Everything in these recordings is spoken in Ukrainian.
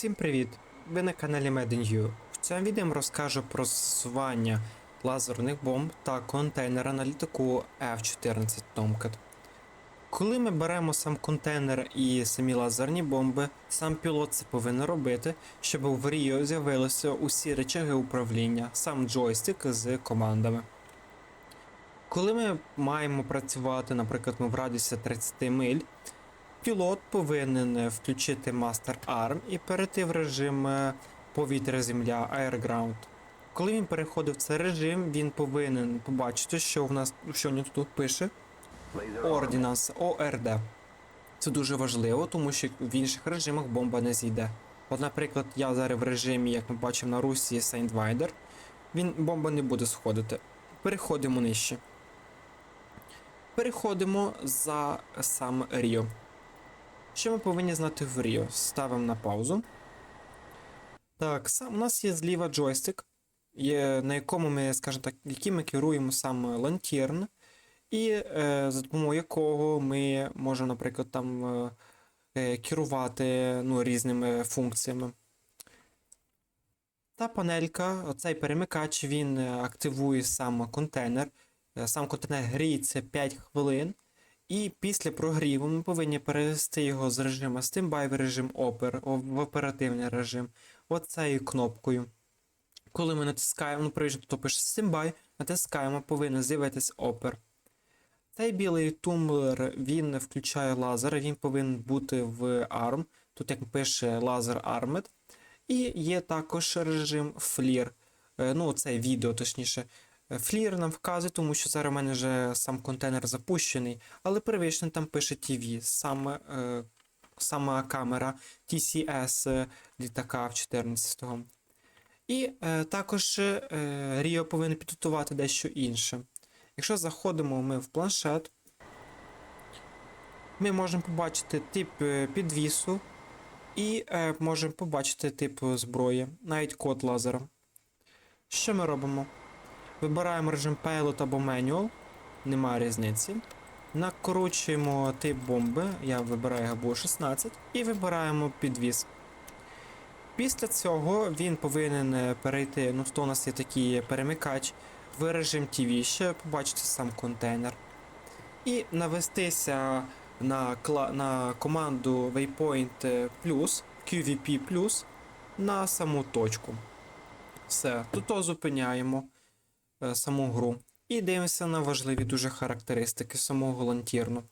Всім привіт! Ви на каналі MedInU. В цьому відео я розкажу про застосування лазерних бомб та контейнера на літаку F-14 Tomcat. Коли ми беремо сам контейнер і самі лазерні бомби, сам пілот це повинен робити, щоб в Ріо з'явилися усі речаги управління, сам джойстик з командами. Коли ми маємо працювати, наприклад, ми в радіусі 30 миль, Пілот повинен е, включити Master Arm і перейти в режим е, повітря-земля Air Ground. Коли він переходить в цей режим, він повинен побачити, що в нас що він тут пише Ordnance ORD. Це дуже важливо, тому що в інших режимах бомба не зійде. От, наприклад, я зараз в режимі, як ми бачимо на Русі Sandwinder, він бомба не буде сходити. Переходимо нижче. Переходимо за сам Ріо. Що ми повинні знати в Ріо? Ставимо на паузу. Так, сам, у нас є зліва джойстик, є, на якому ми, скажімо так, яким ми керуємо сам лантерн, і е, за допомогою якого ми можемо, наприклад, там е, е, керувати ну, різними функціями. Та панелька, оцей перемикач, він е, активує сам контейнер. Е, Сам контейнер гріється 5 хвилин. І після прогріву ми повинні перевести його з режиму Standby в режим Опер, в оперативний режим, оцею кнопкою. Коли ми натискаємо, ну, привіжно тут пише Standby, натискаємо, повинен з'явитись Опер. Цей білий тумблер він включає лазер, він повинен бути в ARM. Тут як пише лазер Armed. І є також режим FLIR. Е, Ну, це відео, точніше. FLIR нам вказує, тому що зараз у мене вже сам контейнер запущений, але первично там пише TV, саме, е, сама камера TCS е, літака в 14-го. І е, також е, Ріо повинен підготувати дещо інше. Якщо заходимо ми в планшет, ми можемо побачити тип е, підвісу і е, можемо побачити тип зброї, навіть код лазера. Що ми робимо? Вибираємо режим Payload або Manual, немає різниці. Накручуємо тип бомби, я вибираю або 16, і вибираємо підвіз. Після цього він повинен е, перейти, ну то у нас є такий перемикач в режим TV, щоб побачити сам контейнер. І навестися на, на команду Waypoint Plus, QVP Plus на саму точку. Все, тут то зупиняємо саму гру. І дивимося на важливі дуже характеристики самого лантірну.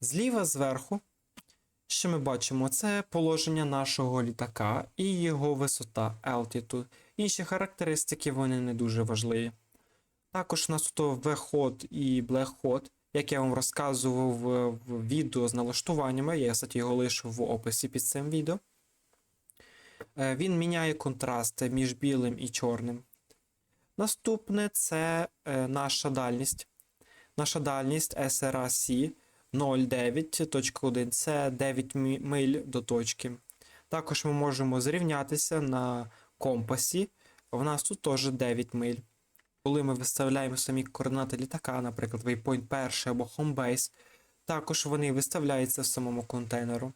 Зліва зверху, що ми бачимо, це положення нашого літака і його висота altitude. Інші характеристики вони не дуже важливі. Також у нас тут V-ход і Black-ход, як я вам розказував в, в відео з налаштуваннями, я кстати, його лишу в описі під цим відео. Е, Він міняє контраст між білим і чорним. Наступне це е, наша дальність. Наша дальність SRAC 09.1 це 9 миль до точки. Також ми можемо зрівнятися на компасі. У нас тут теж 9 миль. Коли ми виставляємо самі координати літака, наприклад, waypoint 1 або homebase, також вони виставляються в самому контейнеру.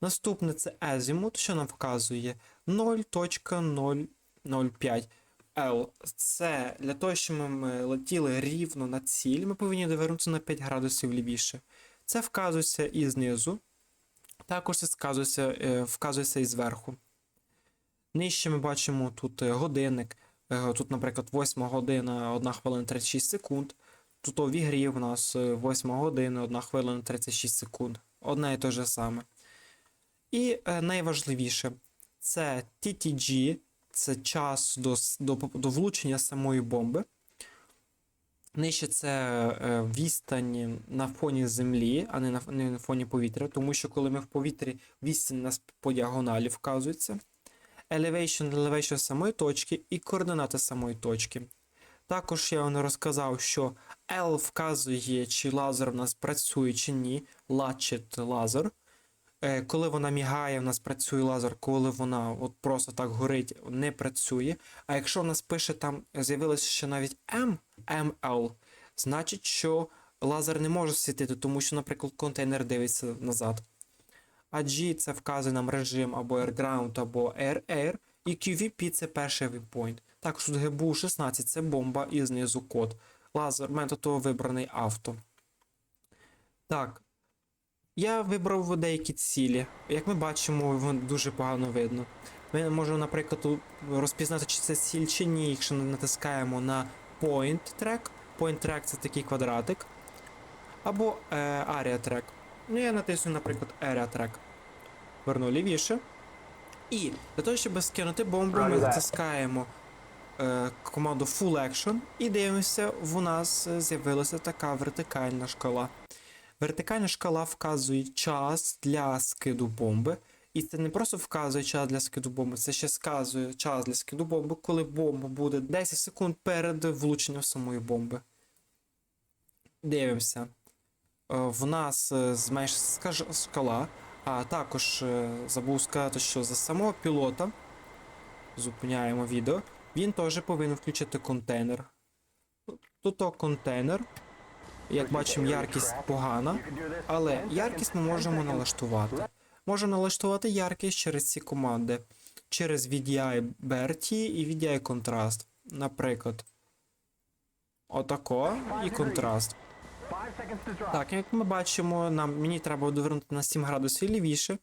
Наступне це Azimuth, що нам вказує 0.005 L. Це для того, щоб ми летіли рівно на ціль, ми повинні довернутися на 5 градусів лівіше. Це вказується і знизу, також це вказується, е, вказується і зверху. Нижче ми бачимо тут е, годинник. Е, Тут, наприклад, 8 година 1 хвилина 36 секунд. Тут у ігрі в нас е, 8 година 1 хвилина 36 секунд. Одне і те же саме. І е, найважливіше це TTG, це час до, до, до влучення самої бомби. Нижче це е, відстань на фоні землі, а не на, не на фоні повітря, тому що коли ми в повітрі відстань у нас по діагоналі вказується. Elevation, elevation самої точки і координати самої точки. Також я вам розказав, що L вказує, чи лазер в нас працює чи ні, лачить лазер. Е, Коли вона мігає, в нас працює лазер, коли вона от просто так горить, не працює. А якщо в нас пише там, з'явилося ще навіть M, ML, значить, що лазер не може світити, тому що, наприклад, контейнер дивиться назад. а G це вказує нам режим або AirGround, або Air-Air, і QVP це перший waypoint. Також тут GBU 16 це бомба і знизу код. Лазер метод вибраний авто. Так. Я вибрав деякі цілі. Як ми бачимо, воно дуже погано видно. Ми можемо, наприклад, розпізнати, чи це ціль чи ні, якщо натискаємо на Point Track. Point Track це такий квадратик. Або е, Area Track. Ну, я натисну, наприклад, Area Track. Верну лівіше. І для того, щоб скинути бомбу, ми затискаємо е, команду Full Action і дивимося, в нас е, з'явилася така вертикальна шкала. Вертикальна шкала вказує час для скиду бомби. І це не просто вказує час для скиду бомби, це ще сказує час для скиду бомби, коли бомба буде 10 секунд перед влученням самої бомби. Дивимося. Е, В нас е, зменшиться шкала, а також е, забув сказати, що за самого пілота зупиняємо відео. Він теж повинен включити контейнер. Тут контейнер. Як бачимо, яркість погана, але яркість ми можемо налаштувати. Можемо налаштувати яркість через ці команди. Через VDI BRT і VDI контраст. Наприклад. Отако і контраст. Так, як ми бачимо, нам, мені треба довернути на 7 градусів лівіше.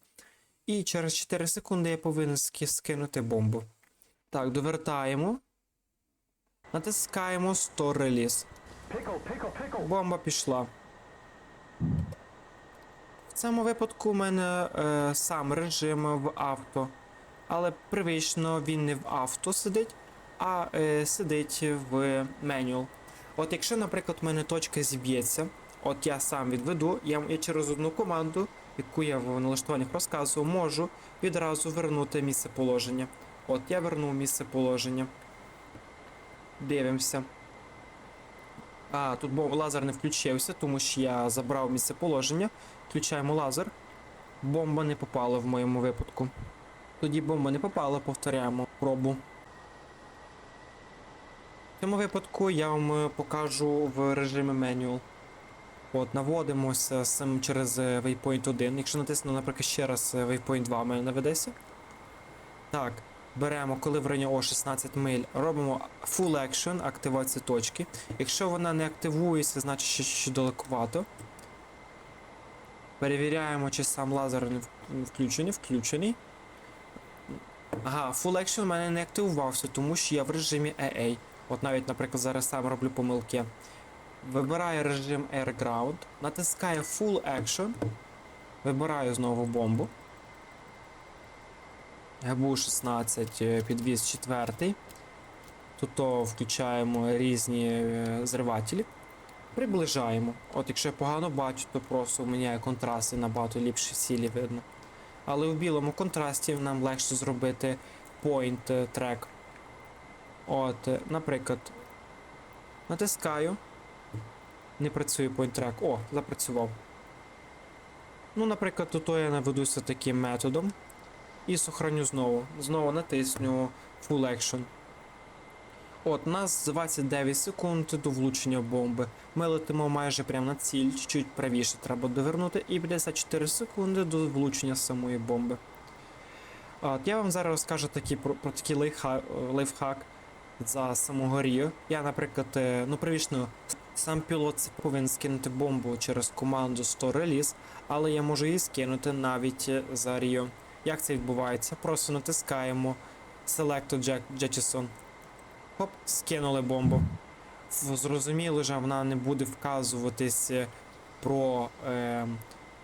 І через 4 секунди я повинен скинути бомбу. Так, довертаємо. Натискаємо Store Release. Бомба пішла. В цьому випадку у мене е, сам режим в авто. Але привично він не в авто сидить, а е, сидить в менюал. От якщо, наприклад, у мене точка зіб'ється, от я сам відведу, я, я через одну команду, яку я в налаштуваннях розказував, можу відразу вернути місце положення. От я вернув місце положення. Дивимося. А, тут бо лазер не включився, тому що я забрав місце положення. Включаємо лазер. Бомба не попала в моєму випадку. Тоді бомба не попала, повторяємо пробу. В цьому випадку я вам е, покажу в режимі менюал. От, наводимося сам через е, waypoint 1. Якщо натисну, наприклад, ще раз е, waypoint 2 в мене наведеться. Так, беремо, коли в районі О 16 миль, робимо full action, активація точки. Якщо вона не активується, значить що, що далекувато. Перевіряємо, чи сам лазер не включений, включений. Ага, full action у мене не активувався, тому що я в режимі AA. От навіть, наприклад, зараз сам роблю помилки. Вибираю режим Air Ground, натискаю Full Action, вибираю знову бомбу. ГБУ 16, е, підвіз 4. Тут включаємо різні е, зривателі. Приближаємо. От якщо я погано бачу, то просто міняю контраст і набагато ліпше цілі видно. Але в білому контрасті нам легше зробити point track. От, е, наприклад, натискаю. Не працює point track. О, запрацював. Ну, наприклад, тут я наведуся таким методом. І сохраню знову. Знову натисню Full Action. От, у нас 29 секунд до влучення бомби. Ми летимо майже прямо на ціль, чуть-чуть правіше треба довернути, і 54 секунди до влучення самої бомби. От, я вам зараз розкажу такі, про, про такий лайфхак, лайфхак за самого Ріо. Я, наприклад, е, ну привічно, сам пілот повинен скинути бомбу через команду 100 реліз, але я можу її скинути навіть е, за Ріо. Як це відбувається? Просто натискаємо Select Jack Jetson. Хоп, скинули бомбу. Зрозуміло, що вона не буде вказуватись про е,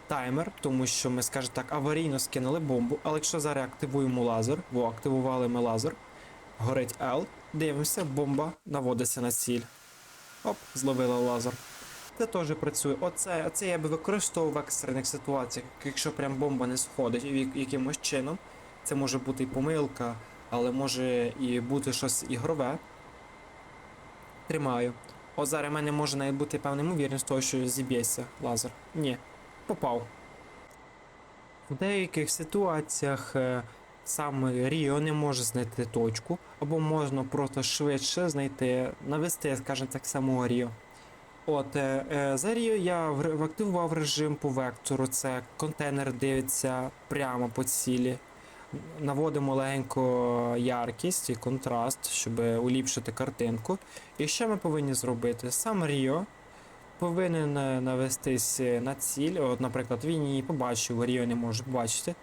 таймер, тому що ми, скажімо так, аварійно скинули бомбу. Але якщо зараз активуємо лазер, бо активували ми лазер, горить L, дивимося, бомба наводиться на ціль. Оп, зловила лазер. Це теж працює. Оце, оце я би використовував в екстрених ситуаціях, якщо прям бомба не сходить якимось чином. Це може бути і помилка, але може і бути щось ігрове. Тримаю. От зараз в мене може навіть бути певна ймовірність того, що зіб'ється лазер. Ні, попав. В деяких ситуаціях е, саме Ріо не може знайти точку, або можна просто швидше знайти, навести, скажімо так, самого Ріо. От, е, е, за Ріо я активував режим по вектору. Це контейнер дивиться прямо по цілі. Наводимо легенько яркість і контраст, щоб уліпшити картинку. І що ми повинні зробити? Сам Ріо повинен е, навестись е, на ціль. От, наприклад, він її побачив, Ріо не може побачити.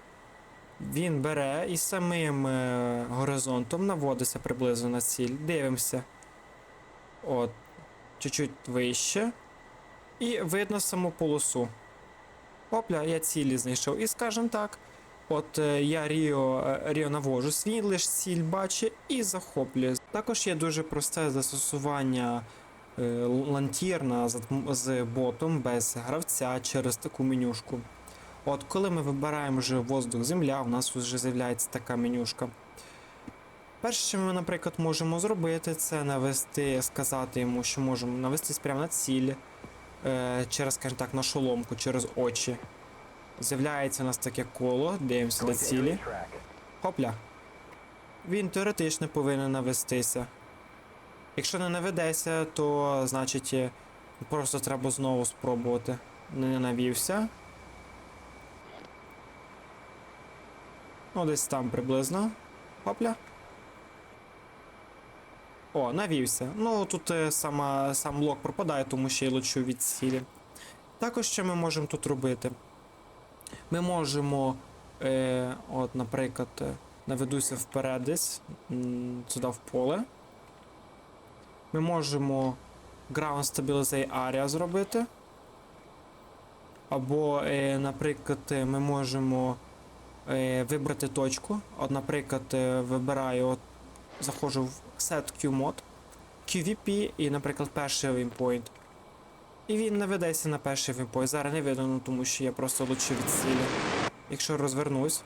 Він бере і самим горизонтом наводиться приблизно на ціль. Дивимося. От, чуть-чуть вище. І видно саму полосу. Опля, я цілі знайшов. І скажем так, от е, я Ріо, е, Ріо навожусь, він лише ціль бачить і захоплює. Також є дуже просте застосування е, лантірна з, з ботом без гравця через таку менюшку. От коли ми вибираємо вже воздух земля, у нас вже з'являється така менюшка. Перше, що ми, наприклад, можемо зробити, це навести, сказати йому, що можемо навестись прямо на ціль, е, через, скажімо так, на шоломку, через очі. З'являється у нас таке коло, дивимося до цілі. Хопля. Він теоретично повинен навестися. Якщо не наведеться, то значить е, просто треба знову спробувати. Не навівся. Ну, десь там приблизно. Хопля. О, навівся. Ну тут е, сама, сам блок пропадає, тому що я лечу від цілі. Також що ми можемо тут робити? Ми можемо, е, от, наприклад, е, наведуся вперед десь, сюди в поле. Ми можемо Ground Stabilize Area зробити. Або, е, наприклад, е, ми можемо е, вибрати точку. От, наприклад, вибираю, от, заходжу в Set Q Mod, QVP і, наприклад, перший waypoint. І він наведеться на перший waypoint. Зараз не видно, ну, тому що я просто лучше від цілі. Якщо розвернусь.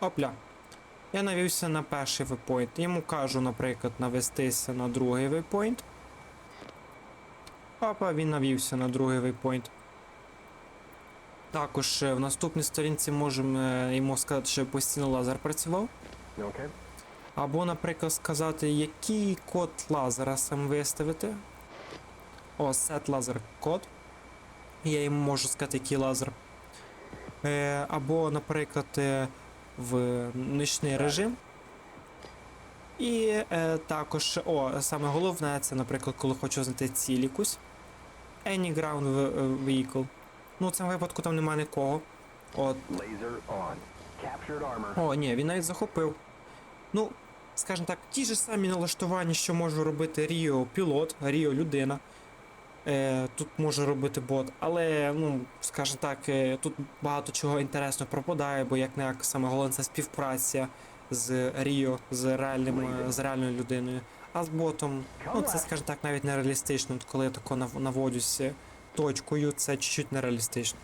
Опля. Я навівся на перший waypoint. Йому кажу, наприклад, навестися на другий waypoint. Опа, він навівся на другий waypoint. Також е, в наступній сторінці можемо йому сказати, щоб постійно лазер працював. Okay. Або, наприклад, сказати, який код лазера сам виставити. О, set лазер код. Я йому можу сказати, який лазер. Е, або, наприклад, е, в нічний режим. І е, також, о, саме головне, це, наприклад, коли хочу знайти ціль якусь. Any ground vehicle. Ну, в цьому випадку там немає нікого. От, о, ні, він навіть захопив. Ну, скажімо так, ті ж самі налаштування, що може робити Ріо пілот, Ріо людина. Е, тут може робити бот, але, ну, скажімо так, е, тут багато чого інтересного пропадає, бо як не як саме головне це співпраця з Ріо, з, реальним, е, з реальною людиною. А з ботом, ну це, скажімо так, навіть нереалістично, коли я тако нав- наводюся точкою, це чуть-чуть нереалістично.